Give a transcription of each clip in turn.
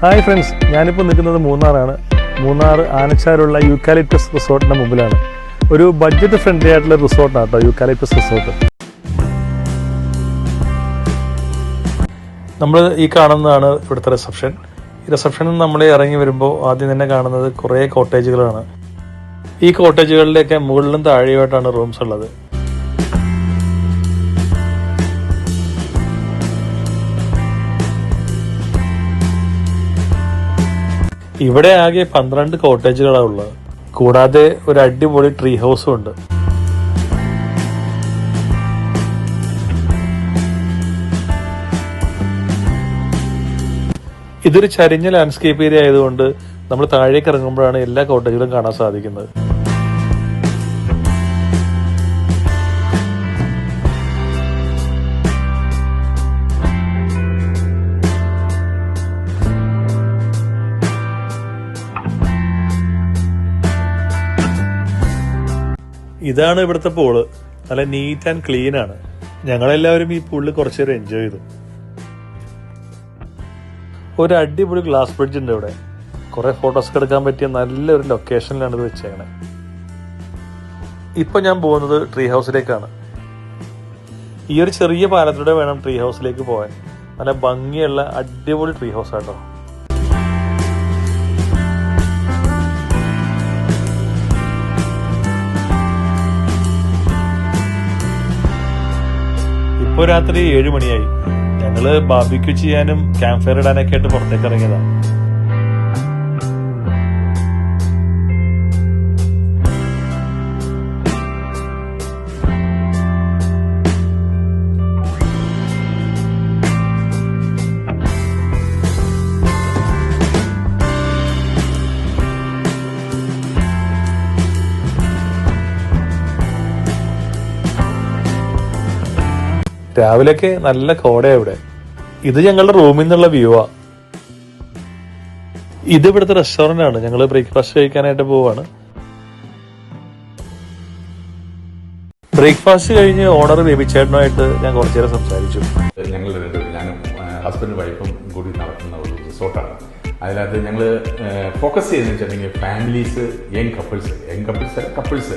Hi friends ഞാനിപ്പോൾ നിൽക്കുന്നത് മൂന്നാറാണ്. Munnar ആനച്ചാലുള്ള eucalyptus റിസോർട്ടിന്റെ മുമ്പിലാണ്. ഒരു ബഡ്ജറ്റ് ഫ്രണ്ട്ലി ആയിട്ടുള്ള റിസോർട്ടാണ് കേട്ടോ യൂക്കാലിപ്റ്റസ് റിസോർട്ട്. നമ്മൾ ഈ കാണുന്നതാണ് ഇവിടുത്തെ റിസപ്ഷൻ ഈ റിസപ്ഷനിൽ നമ്മൾ ഇറങ്ങി വരുമ്പോൾ ആദ്യം തന്നെ കാണുന്നത് കുറേ കോട്ടേജുകളാണ് ഈ കോട്ടേജുകളിലേക്ക് മുകളിലും താഴെയുമായിട്ടാണ് റൂംസ് ഉള്ളത്. ഇവിടെ ആകെ പന്ത്രണ്ട് കോട്ടേജുകളാണ് ഉള്ളത്. കൂടാതെ ഒരു അടിപൊളി ട്രീ ഹൗസും ഉണ്ട്. ഇതൊരു ചരിഞ്ഞ ലാൻഡ്സ്കേപ്പ് ഏരിയ ആയതുകൊണ്ട് നമ്മൾ താഴേക്ക് ഇറങ്ങുമ്പോഴാണ് എല്ലാ കോട്ടേജുകളും കാണാൻ സാധിക്കുന്നത്. ഇതാണ് ഇവിടുത്തെ പൂൾ നല്ല നീറ്റ് ആൻഡ് ക്ലീൻ ആണ്. ഞങ്ങളെല്ലാവരും ഈ പൂളിൽ കുറച്ചു നേരം എൻജോയ് ചെയ്തു. ഒരു അടിപൊളി ഗ്ലാസ് ബ്രിഡ്ജ് ഉണ്ട് ഇവിടെ. കുറെ ഫോട്ടോസ് എടുക്കാൻ പറ്റിയ നല്ലൊരു ലൊക്കേഷനിലാണ് ഇത് വെച്ചേക്കണേ. ഇപ്പൊ ഞാൻ പോകുന്നത് ട്രീ ഹൗസിലേക്കാണ് ഈ ഒരു ചെറിയ പാലത്തിലൂടെ വേണം ട്രീ ഹൗസിലേക്ക് പോകാൻ. നല്ല ഭംഗിയുള്ള അടിപൊളി ട്രീ ഹൗസ് ആട്ടോ. ഇപ്പൊ രാത്രി ഏഴ് മണിയായി. ഞങ്ങൾ ബാബിക്യൂ ചെയ്യാനും ക്യാമ്പ് ഫയർ ഇടാനൊക്കെ ആയിട്ട് പുറത്തേക്ക് ഇറങ്ങിയതാ. രാവിലെയൊക്കെ നല്ല കോടയാ ഇവിടെ. ഇത് ഞങ്ങളുടെ റൂമിൽ നിന്നുള്ള വ്യൂ ആ. ഇത് ഇവിടുത്തെ റെസ്റ്റോറന്റ് ആണ്. ഞങ്ങൾ ബ്രേക്ക്ഫാസ്റ്റ് കഴിക്കാനായിട്ട് പോവാണ്. ബ്രേക്ക്ഫാസ്റ്റ് കഴിഞ്ഞ് ഓണർ ബേബിച്ചേട്ടനുമായിട്ട് ഞാൻ കുറച്ചു നേരം സംസാരിച്ചു. ഞങ്ങൾ വൈഫും കൂടി നടത്തുന്ന ഒരു റിസോർട്ടാണ്. അതിനകത്ത് ഞങ്ങൾ ഫോക്കസ് ചെയ്യുന്നത് വെച്ചിട്ടുണ്ടെങ്കിൽ families young couples young couples couples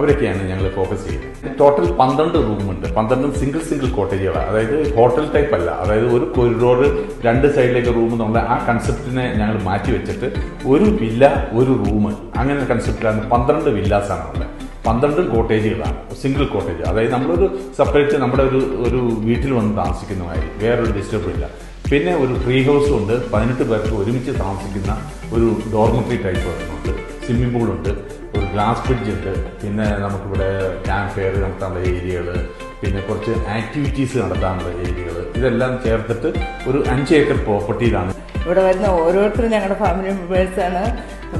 അവരൊക്കെയാണ് ഞങ്ങൾ ഫോക്കസ് ചെയ്യുന്നത്. ടോട്ടൽ പന്ത്രണ്ട് റൂമുണ്ട് പന്ത്രണ്ടും സിംഗിൾ സിംഗിൾ കോട്ടേജുകളാണ് അതായത് ഹോട്ടൽ ടൈപ്പ് അല്ല. അതായത് ഒരു കൊരിഡോർ രണ്ട് സൈഡിലേക്ക് റൂം എന്നുള്ള ആ കൺസെപ്റ്റിനെ ഞങ്ങൾ മാറ്റി വെച്ചിട്ട് ഒരു വില്ല ഒരു റൂം അങ്ങനെ കൺസെപ്റ്റിലാണ് പന്ത്രണ്ട് വില്ലാസാണ് ഉള്ളത്. പന്ത്രണ്ട് കോട്ടേജുകളാണ് സിംഗിൾ കോട്ടേജ് അതായത് നമ്മളൊരു സെപ്പറേറ്റ് നമ്മുടെ ഒരു ഒരു വീട്ടിൽ വന്ന് താമസിക്കുന്ന മാതിരി. വേറൊരു ഡിസ്റ്റർബ് ഇല്ല. പിന്നെ ഒരു ട്രീ ഹൗസും ഉണ്ട്. പതിനെട്ട് പേർക്ക് ഒരുമിച്ച് താമസിക്കുന്ന ഒരു ഡോർമെട്രി ടൈപ്പ് ഉണ്ട്. സ്വിമ്മിംഗ് പൂളുണ്ട് ഗ്ലാസ് ബ്രിഡ്ജ് ഉണ്ട് പിന്നെ നമുക്കിവിടെ ക്യാമ്പ് ഫെയർ നടത്താനുള്ള ഏരിയകൾ പിന്നെ കുറച്ച് ആക്ടിവിറ്റീസ് നടത്താനുള്ള ഏരിയകൾ. ഇതെല്ലാം ചേർത്തിട്ട് ഒരു അഞ്ച് ഏക്കർ പ്രോപ്പർട്ടിയിലാണ് ഇവിടെ വരുന്ന ഓരോരുത്തരും ഞങ്ങളുടെ ഫാമിലി മെമ്പേഴ്സാണ്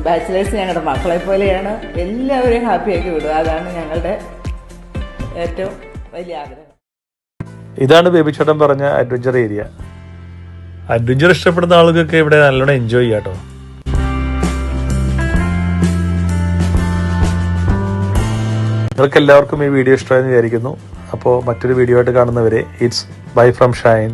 ബാച്ചിലേഴ്സ് ഞങ്ങളുടെ മക്കളെ പോലെയാണ്. എല്ലാവരെയും ഹാപ്പിയാക്കി വിടുക. അതാണ് ഞങ്ങളുടെ ഏറ്റവും വലിയ ആഗ്രഹം. ഇതാണ് ബേബിച്ചേട്ടൻ പറഞ്ഞ അഡ്വഞ്ചർ ഏരിയ അഡ്വഞ്ചർ ഇഷ്ടപ്പെടുന്ന ആളുകൾക്ക് ഇവിടെ നല്ലോണം എൻജോയ് ചെയ്യാട്ടോ. കേട്ടോ നിങ്ങൾക്ക് എല്ലാവർക്കും ഈ വീഡിയോ ഇഷ്ടമായെന്ന് വിചാരിക്കുന്നു. അപ്പോൾ മറ്റൊരു വീഡിയോ ആയിട്ട് കാണുന്നവരെ ഇറ്റ്സ് ബൈ ഫ്രം ഷൈൻ